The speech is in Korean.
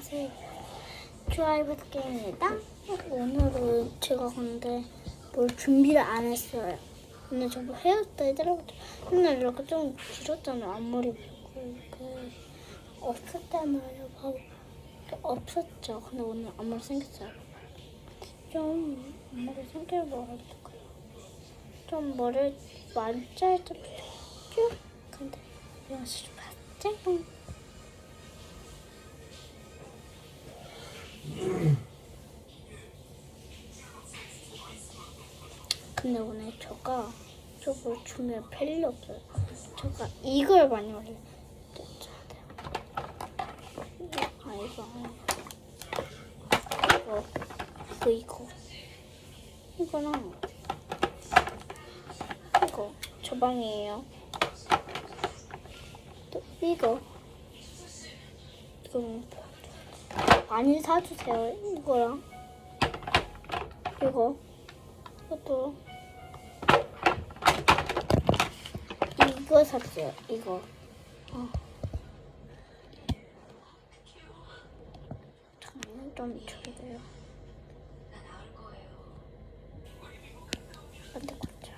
안녕하세요. 부탁드립니다. 오늘은 제가 근데 뭘 준비를 안 했어요. 오늘 저뭐 헤어스타일 들어보죠. 맨날 이렇게 좀 길었잖아요. 앞머리 이렇게 없었잖아요. 봐봐. 없었죠. 근데 오늘 앞머리 생겼어요. 좀 앞머리 생기는 거 같고요. 좀 머리를 많이 짧게 쭉. 근데 연습 봤죠? 근데 오늘 저가 저걸 주면 별로 없어요. 저가 이걸 많이 올려. 아 이거. 이거 이거 이거 이거랑 이거 저 방이에요. 또 이거 이거 많이 사주세요. 이거랑 이거 이것도 이거 샀어요. 이거. 어. 잠깐만 좀 줘요. 안돼 꽂자.